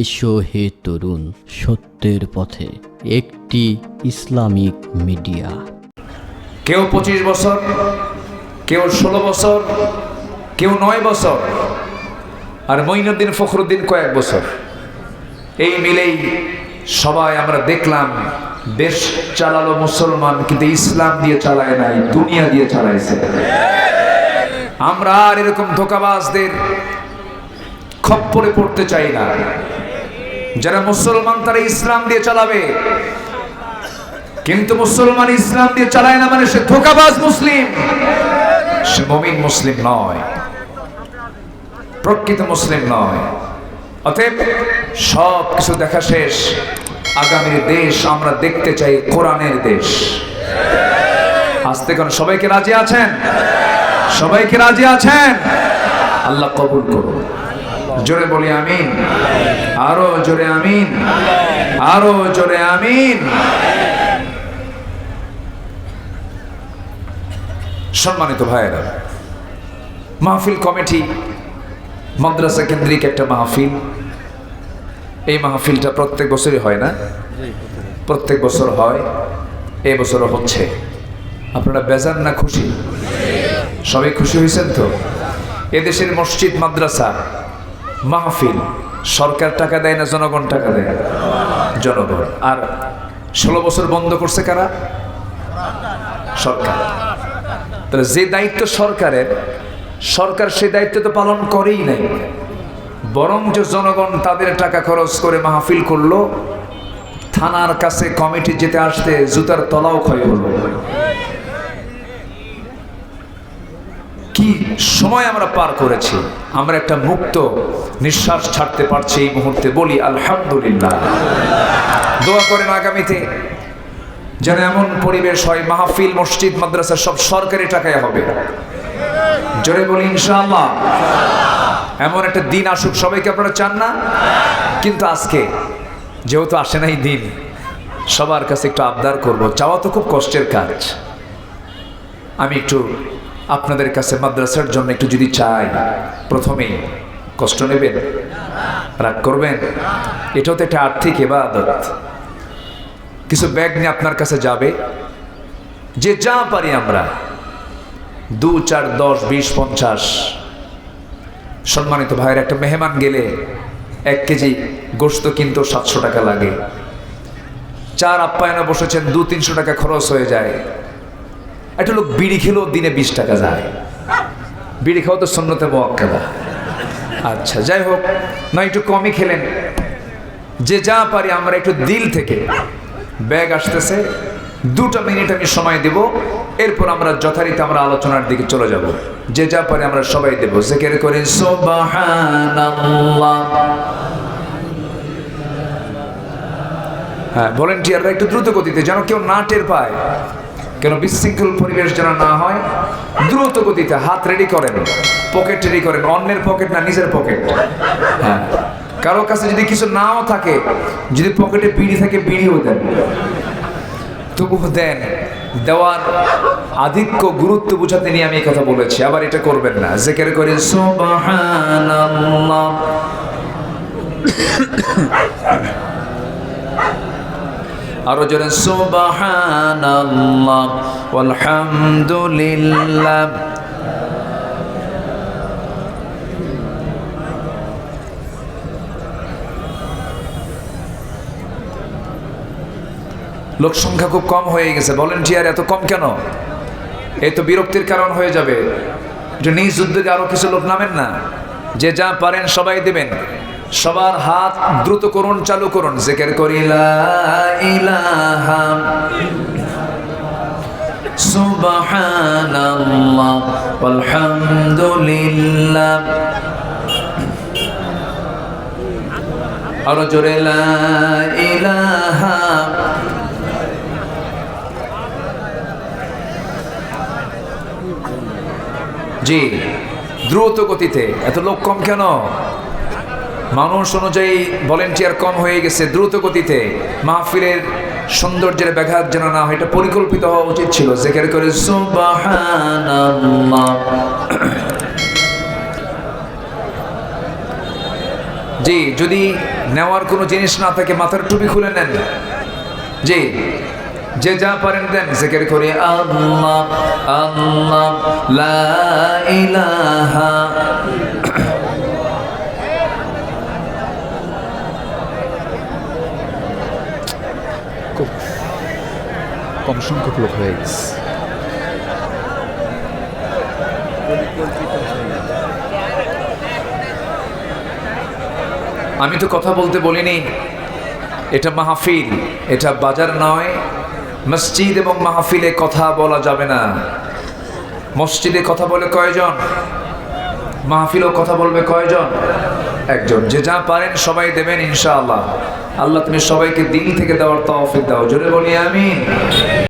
এসো হে তরুণ, সত্যের পথে। একটি ইসলামিক মিডিয়া। কেউ পঁচিশ বছর, কেউ ষোলো বছর, কেউ নয় বছর, আর মঈনুদ্দিন ফখরুদ্দিন কয়েক বছর। এই মিলেই সবাই আমরা দেখলাম, দেশ চালালো মুসলমান, কিন্তু ইসলাম দিয়ে চালায় নাই, দুনিয়া দিয়ে চালাইছে। আমরা আর এরকম ধোকাবাজদের খপ্পরে পড়তে চাই না। যারা মুসলমান তারা ইসলাম দিয়ে চালাবে। কিন্তু মুসলমান ইসলাম দিয়ে চালায় না মানে সে ধোকাবাজ মুসলিম। সে মমিন মুসলিম নয়। প্রকৃত মুসলিম নয়। অতএব সব কিছু দেখা শেষ। আগামীর দেশ আমরা দেখতে চাই কোরআনের দেশ। আসতে কোন সবাইকে রাজি আছেন? সবাইকে রাজি আছেন? আল্লাহ কবুল করুন। জোরে বলি আমিন। আরও জোরে আমিন। আরও জোরে আমিন। সম্মানিত ভাইয়েরা, মাহফিল কমিটি, মাদ্রাসা কেন্দ্রিক একটা মাহফিল। এই মাহফিলটা প্রত্যেক বছরই হয় না? প্রত্যেক বছর হয় এই বছরও হচ্ছে। আপনারা বেজান না খুশি? সবাই খুশি হয়েছেন তো? এদেশের মসজিদ, মাদ্রাসা মাহফিল, সরকার টাকা দেয় না, জনগণ টাকা দেয়? জনগণ। আর ষোলো বছর বন্ধ করছে কারা? সরকার। তাহলে যে দায়িত্ব সরকারের, সরকার সেই দায়িত্ব তো পালন করেই নাই। বরং যে জনগণ তাদের টাকা খরচ করে মাহফিল করল, থানার কাছে কমিটি যেতে আসতে জুতার তলাও ক্ষয় হলো কি সময় আমরা পার করেছি? আমরা একটা মুক্ত নিঃশ্বাস ছাড়তে পারছি এই মুহূর্তে। বলি, আলহামদুলিল্লাহ। দোয়া করেন আগামীতে। যেন এমন পরিবেশ হয়, মাহফিল, মসজিদ, মাদ্রাসা, সব সরকারি টাকায় হবে। জোরে বলি, ইনশাআল্লাহ। এমন একটা দিন আসুক, সবাইকে আপনারা চান না? কিন্তু আজকে, যেহেতু আসে নাই দিন, সবার কাছে একটু আবদার করব। চাওয়া তো খুব কষ্টের কাজ। আমি একটু আপনাদের কাছে মাদ্রাসার জন্য একটু যদি চাই, প্রথমেই কষ্ট নেবেন, রাগ করবেন, এটাও তো একটা আর্থিক এবাদত কিছু ব্যাগ নিয়ে আপনার কাছে যাবে, যে যা পারি আমরা, দু, চার, দশ, বিশ, পঞ্চাশ। সম্মানিত ভাইয়ের, একটা মেহমান গেলে এক কেজি গোস্ত কিনতে সাতশো টাকা লাগে। চার আপ্যায়নে বসেছেন, দু, তিনশো টাকা খরচ হয়ে যায়। একটা লোক বিড়ি খেলেও দিনে বিশ টাকা যায়। বিড়ি খাওয়া তো সন্ন্যতে মোয়াক্কাদা। আচ্ছা যাই হোক, না, একটু কমই খেলেন। যে যা পারি আমরা একটু দিল থেকে। ব্যাগ আসতেছে, দুটো মিনিট আমি সময় দেব, এরপর আমরা যথারীতি আমরা আলোচনার দিকে চলে যাব। যে যা পারি আমরা সবাই দেব। জেকের করে হ্যাঁ ভলেন্টিয়াররা একটু দ্রুত গতিতে যেন কেউ না টের পায়। কেন বিশৃঙ্খল পরিবেশ যেন না হয়, দ্রুত গতিতে হাত রেডি করেন পকেট রেডি করেন, অন্যের পকেট না নিজের পকেট হ্যাঁ। কারও কাছে যদি কিছু নাও থাকে, যদি পকেটে বিড়ি থাকে, বিড়িও দেন। তবু দেন। দেওয়ার আধিক্য, গুরুত্ব বোঝাতে নিয়ে আমি এই কথা বলেছি। আবার এটা করবেন না। জেকের করে সুবহানাল্লাহ। আরও জোরে আলহামদুলিল্লাহ লোক সংখ্যা খুব কম হয়ে গেছে ভলেন্টিয়ার এত কম কেন? এই তো বিরক্তির কারণ হয়ে যাবে। নিজ উদ্যোগে আরও কিছু লোক নামেন না। যে যা পারেন সবাই দেবেন। সবার হাত দ্রুত করুন, চালু করুন। জেকের করি, লা ইলাহা। সুবহানাল্লাহ, আলহামদুলিল্লাহ। আরও জোরে জি, দ্রুত গতিতে। এত লোক কম কেন? মানুষ অনুযায়ী ভলেন্টিয়ার কম হয়ে গেছে, দ্রুত গতিতে। মাহফিলের সৌন্দর্যের ব্যাঘাত যেন না হয়, এটা পরিকল্পিত হওয়া উচিত ছিল। জেকের করে জি, যদি নেওয়ার কোনো জিনিস না থাকে, মাথার টুপি খুলে নেন। জি, যে যা পারেন দেন, জিকির করে আল্লাহ আল্লাহ, লা ইলাহা খুব কম সংখ্যক লোক হয়ে গেছে। আমি তো কথা বলতে বলিনি। এটা মাহফিল, এটা বাজার নয়। মসজিদ এবং মাহফিলে কথা বলা যাবে না। মসজিদে কথা বলে কয়জন? মাহফিলও কথা বলবে কয়জন? একজন। যে যা পারেন সবাই দেবেন ইনশাআল্লাহ। আল্লাহ তুমি সবাইকে দিল থেকে দেওয়ার তফিক দাও। জোরে বলি, আমিন।